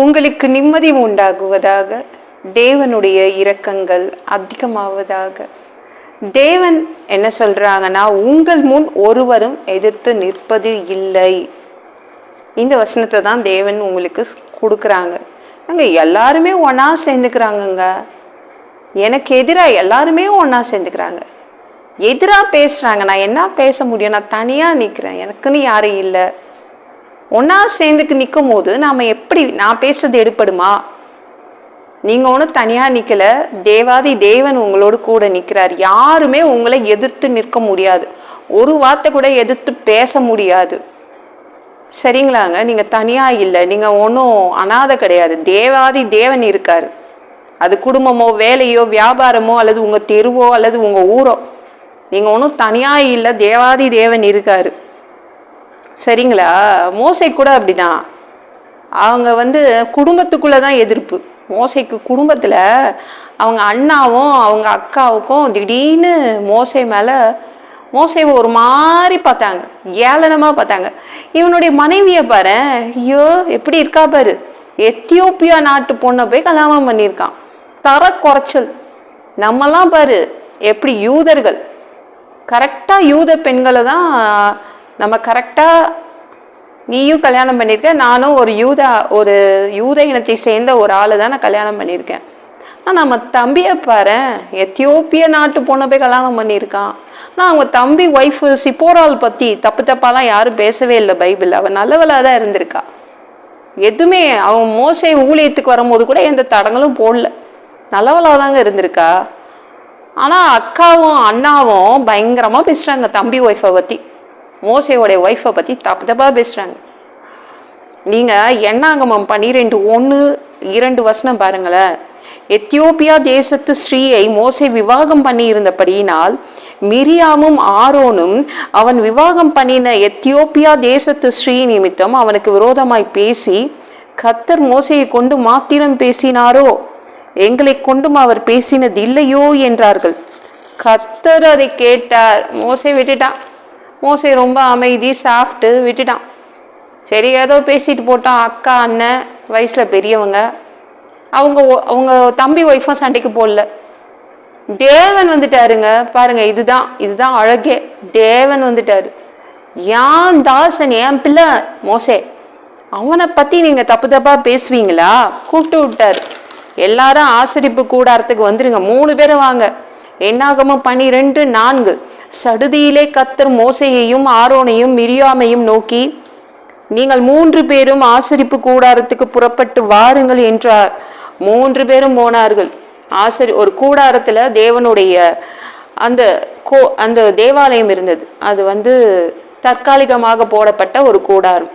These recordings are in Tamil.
உங்களுக்கு நிம்மதி உண்டாகுவதாக தேவனுடைய இரக்கங்கள் அதிகமாவதாக. தேவன் என்ன சொல்கிறாங்கன்னா உங்கள் முன் ஒருவரும் எதிர்த்து நிற்பது இல்லை. இந்த வசனத்தை தான் தேவன் உங்களுக்கு கொடுக்குறாங்க. அங்கே எல்லாருமே ஒன்றா சேர்ந்துக்கிறாங்கங்க. எனக்கு எதிராக எல்லாருமே ஒன்றா சேர்ந்துக்கிறாங்க. எதிராக பேசுகிறாங்க நான் என்ன பேச முடியும்? நான் தனியாக நிற்கிறேன் எனக்குன்னு யாரும் இல்லை. ஒன்றா சேர்ந்துக்கு நிற்கும் போது நாம் எப்படி நான் பேசுறது எடுப்படுமா நீங்கள் ஒன்றும் தனியாக நிற்கலை தேவாதி தேவன் உங்களோடு கூட நிற்கிறார் யாருமே உங்களை எதிர்த்து நிற்க முடியாது. ஒரு வார்த்தை கூட எதிர்த்து பேச முடியாது. சரிங்களாங்க? நீங்கள் தனியாக இல்லை. நீங்கள் ஒன்றும் அனாதை கிடையாது. தேவாதி தேவன் இருக்கார். அது குடும்பமோ வேலையோ வியாபாரமோ அல்லது உங்கள் தெருவோ அல்லது உங்கள் ஊரோ. நீங்கள் ஒன்றும் தனியாக இல்லை. தேவாதி தேவன் இருக்காரு. சரிங்களா? மோசை கூட அப்படிதான். அவங்க வந்து குடும்பத்துக்குள்ளே தான் எதிர்ப்பு. மோசைக்கு குடும்பத்தில் அவங்க அண்ணாவும் அவங்க அக்காவுக்கும் திடீர்னு மோசை மேலே மோசைவை ஒரு மாதிரி பார்த்தாங்க. ஏளனமாக பார்த்தாங்க. இவனுடைய மனைவியை பாரு ஐயோ எப்படி இருக்கா பாரு. எத்தியோப்பியா நாட்டு பொண்ணை போய் கல்யாணம் பண்ணியிருக்கான். தர குறைச்சல். நம்மலாம் பாரு எப்படி யூதர்கள். கரெக்டாக யூத பெண்களை தான் நம்ம கரெக்டாக நீயும் கல்யாணம் பண்ணியிருக்க நானும் ஒரு யூத ஒரு யூத இனத்தை சேர்ந்த ஒரு ஆளை தான் நான் கல்யாணம் பண்ணியிருக்கேன் ஆனால் நம்ம தம்பியை பாரு எத்தியோப்பிய நாட்டு பொண்ணை போய் கல்யாணம் பண்ணியிருக்கான். ஆனால் அவங்க தம்பி ஒய்ஃபு சிப்போரால் பற்றி தப்பு தப்பாலாம் யாரும் பேசவே இல்லை பைபிள். அவன் நல்லவளாக தான் இருந்திருக்கா. எதுவுமே அவன் மோசை ஊழியத்துக்கு வரும்போது கூட எந்த தடங்களும் போடல. நல்லவளாக தாங்க இருந்திருக்கா. ஆனால் அக்காவும் அண்ணாவும் பயங்கரமாக பேசுகிறாங்க தம்பி ஒய்ஃபை பற்றி மோசையோடைய ஒய்ஃபை பற்றி தப்பு தப்பாக பேசுகிறாங்க நீங்கள் எண்ணாங்கமம் பன்னிரெண்டு ஒன்று இரண்டு வசனம் பாருங்களேன். எத்தியோப்பியா தேசத்து ஸ்ரீயை மோசை விவாகம் பண்ணி இருந்தபடியினால் மிரியாமும் ஆரோனும் அவன் விவாகம் பண்ணின எத்தியோப்பியா தேசத்து ஸ்ரீ நிமித்தம் அவனுக்கு விரோதமாய் பேசி கத்தர் மோசையை கொண்டு மாத்திரம் பேசினாரோ? எங்களை கொண்டும் அவர் பேசினது இல்லையோ? என்றார்கள். கத்தர் அதை கேட்டார். மோசை விட்டுட்டான். மோசை ரொம்ப அமைதி சாஃப்ட்டு விட்டுட்டான். சரி ஏதோ பேசிட்டு போட்டான் அக்கா அண்ணன் வயசில் பெரியவங்க. அவங்க ஒ- அவங்க தம்பி ஒய்ஃபும் சண்டைக்கு போடல. தேவன் வந்துட்டாருங்க. பாருங்க இதுதான் இதுதான் அழகே. தேவன் வந்துட்டாரு. ஏன் தாசன் என் பிள்ளை? மோசே. அவனை பற்றி நீங்கள் தப்பு தப்பாக பேசுவீங்களா? கூப்பிட்டு விட்டாரு. எல்லாரும் ஆசிரிப்பு கூடாரத்துக்கு வந்துருங்க. மூணு பேரும் வாங்க. என்னாகமோ பனிரெண்டு நான்கு. சடுதியிலே கத்தர் மோசையையும் ஆரோனையும் மிரியாமையும் நோக்கி நீங்கள் மூன்று பேரும் ஆசரிப்பு கூடாரத்துக்கு புறப்பட்டு வாருங்கள் என்றார். மூன்று பேரும் போனார்கள். ஆசரி ஒரு கூடாரத்துல தேவனுடைய அந்த கோ அந்த தேவாலயம் இருந்தது. அது வந்து தற்காலிகமாக போடப்பட்ட ஒரு கூடாரம்.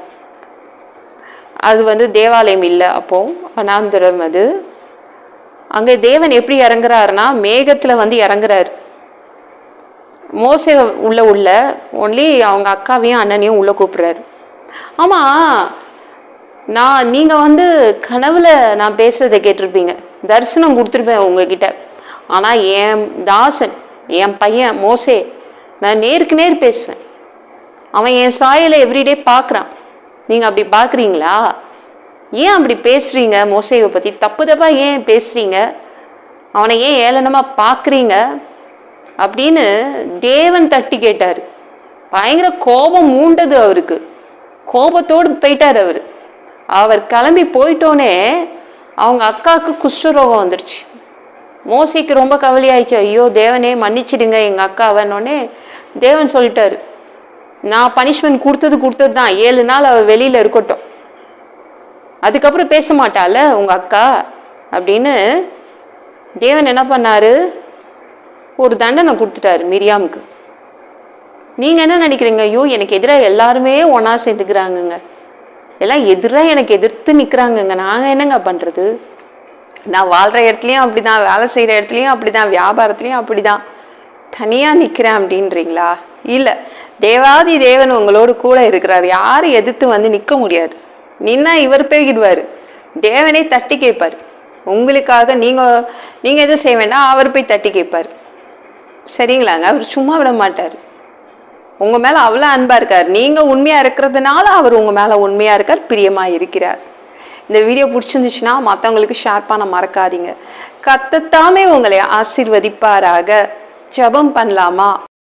அது வந்து தேவாலயம் இல்லை அப்போ அனாந்திரம் அது. அங்கே தேவன் எப்படி இறங்குறாருன்னா மேகத்துல வந்து இறங்குறாரு. மோசே உள்ள உள்ள ஒன்லி அவங்க அக்காவையும் அண்ணனையும் உள்ள கூப்பிடுறாரு. ஆமா நான் நீங்க வந்து கனவுல நான் பேசுறதை கேட்டிருப்பீங்க. தரிசனம் கொடுத்துருப்பேன் உங்ககிட்ட. ஆனா என் தாசன் என் பையன் மோசே நான் நேருக்கு நேர் பேசுவேன். அவன் என் சாயலை எவ்ரிடே பார்க்குறான். நீங்க அப்படி பார்க்குறீங்களா? ஏன் அப்படி பேசுறீங்க மோசேவை பத்தி? தப்பு தப்பா ஏன் பேசுறீங்க? அவனை ஏன் ஏளனமா பார்க்குறீங்க? அப்படின்னு தேவன் தட்டி கேட்டார். பயங்கர கோபம் மூண்டது அவருக்கு. கோபத்தோடு போயிட்டார் அவர். அவர் கிளம்பி போயிட்டோனே அவங்க அக்காவுக்கு குஷ்டரோகம் வந்துருச்சு. மோசைக்கு ரொம்ப கவலையாயிடுச்சு ஐயோ தேவனே மன்னிச்சிடுங்க எங்கள் அக்காவன்னொடனே தேவன் சொல்லிட்டாரு. நான் பனிஷ்மெண்ட் கொடுத்தது கொடுத்தது தான். ஏழு நாள் அவள் வெளியில் இருக்கட்டும். அதுக்கப்புறம் பேச மாட்டால உங்கள் அக்கா அப்படின்னு தேவன் என்ன பண்ணாரு? ஒரு தண்டனை கொடுத்துட்டாரு மிரியாமுக்கு. நீங்கள் என்ன நினைக்கிறீங்க? ஐயோ எனக்கு எதிராக எல்லாருமே ஒன்றா சேர்ந்துக்கிறாங்கங்க. எல்லாம் எதிராக எனக்கு எதிர்த்து நிற்கிறாங்கங்க நாங்கள் என்னங்க பண்ணுறது நான் வாழ்கிற இடத்துலையும் அப்படி தான் வேலை செய்கிற இடத்துலையும் அப்படி தான் வியாபாரத்துலேயும் அப்படி தான் தனியாக நிற்கிறேன் அப்படின்றீங்களா? இல்லை தேவாதி தேவன் உங்களோடு கூட இருக்கிறார். யாரும் எதிர்த்து வந்து நிற்க முடியாது. நின்னா இவர் போய்கிடுவார் தேவனே தட்டி கேட்பார். உங்களுக்காக நீங்கள் நீங்கள் எதுவும் செய்ய வேண்டாம் அவர் போய் தட்டி கேட்பார். சரிங்களாங்க? அவர் சும்மா விட மாட்டார். உங்கள் மேலே அவ்வளோ அன்பாக இருக்கார். நீங்கள் உண்மையாக இருக்கிறதுனால அவர் உங்கள் மேலே உண்மையாக இருக்கார் பிரியமாக இருக்கிறார். இந்த வீடியோ பிடிச்சிருந்துச்சுன்னா மற்றவங்களுக்கு ஷேர் பண்ண மறக்காதீங்க. கத்தத்தாமே உங்களை ஆசீர்வதிப்பாராக. ஜெபம் பண்ணலாமா?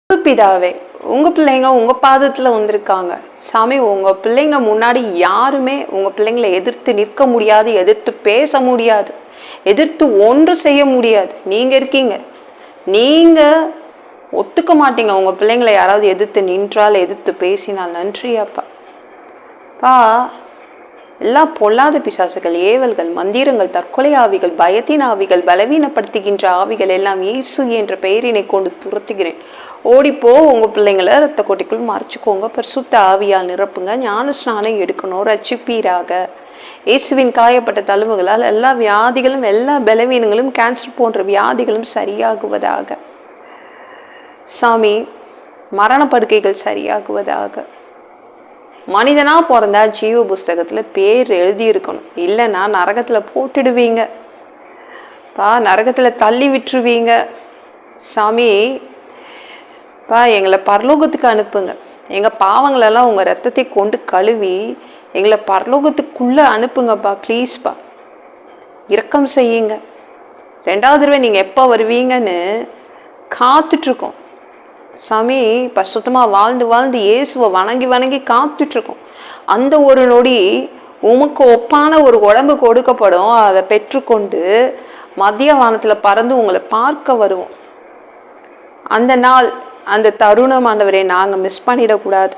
பிதாவே உங்கள் பிள்ளைங்க உங்கள் பாதத்தில் வந்திருக்காங்க. சாமி உங்கள் பிள்ளைங்க முன்னாடி யாருமே உங்கள் பிள்ளைங்களை எதிர்த்து நிற்க முடியாது எதிர்த்து பேச முடியாது எதிர்த்து ஒன்று செய்ய முடியாது. நீங்கள் இருக்கீங்க. நீங்கள் ஒத்துக்க மாட்டீங்க. உங்கள் பிள்ளைங்களை யாராவது எதிர்த்து நின்றால் எதிர்த்து பேசினால் நன்றி அப்பா. பா எல்லாம் பொல்லாத பிசாசுகள் ஏவல்கள் மந்திரங்கள் தற்கொலை ஆவிகள் பயத்தின் ஆவிகள் பலவீனப்படுத்துகின்ற ஆவிகள் எல்லாம் இயேசு என்ற பெயரினை கொண்டு துரத்துகிறேன். ஓடிப்போ உங்கள் பிள்ளைங்களை ரத்த கோட்டைக்குள் மறைச்சிக்கோங்க. பரிசுத்த ஆவியால் நிரப்புங்க. ஞான ஸ்நானம் எடுக்கணும். ரச்சிப்பீராக இயேசுவின் காயப்பட்ட தழுவுகளால் எல்லா வியாதிகளும் எல்லா பலவீனங்களும் கேன்சர் போன்ற வியாதிகளும் சரியாகுவதாக. சாமி மரண படுக்கைகள் சரியாகுவதாக. மனிதனாக பிறந்தா ஜீவ புஸ்தகத்தில் பேர் எழுதியிருக்கணும். இல்லைன்னா நரகத்தில் போட்டுடுவீங்க. பா நரகத்துல தள்ளி விட்டுருவீங்க. சாமி பா எங்களை பரலோகத்துக்கு அனுப்புங்க. எங்கள் பாவங்களெல்லாம் உங்கள் ரத்தத்தை கொண்டு கழுவி எங்களை பரலோகத்துக்குள்ளே அனுப்புங்கப்பா ப்ளீஸ்ப்பா இரக்கம் செய்யுங்க. ரெண்டாவது தடவை நீங்கள் எப்போ வருவீங்கன்னு காத்துட்ருக்கோம். சாமி இப்போ சுத்தமாக வாழ்ந்து வாழ்ந்து இயேசுவை வணங்கி வணங்கி காத்துட்ருக்கோம். அந்த ஒரு நொடி உமக்கு ஒப்பான ஒரு உடம்பு கொடுக்கப்படும். அதை பெற்றுக்கொண்டு மதிய வானத்தில் பறந்து உங்களை பார்க்க வருவோம். அந்த நாள் அந்த தருணம் ஆண்டவரே நாங்கள் மிஸ் பண்ணிடக்கூடாது.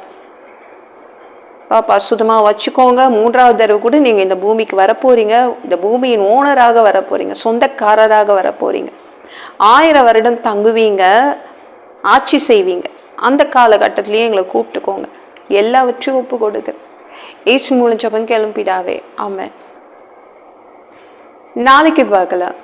பாப்பா சுத்தமாக வச்சுக்கோங்க. மூன்றாவது தடவை கூட நீங்கள் இந்த பூமிக்கு வரப்போறீங்க. இந்த பூமியின் ஓனராக வரப்போறீங்க. சொந்தக்காரராக வரப்போறீங்க. ஆயிரம் வருடம் தங்குவீங்க. ஆட்சி செய்வீங்க. அந்த காலகட்டத்திலேயே எங்களை கூப்பிட்டுக்கோங்க. எல்லாவற்றையும் ஒப்பு கொடுங்க ஏசு மூலம் ஜபம் கிளம்பிதாவே ஆமாம் நாளைக்கு பார்க்கலாம்.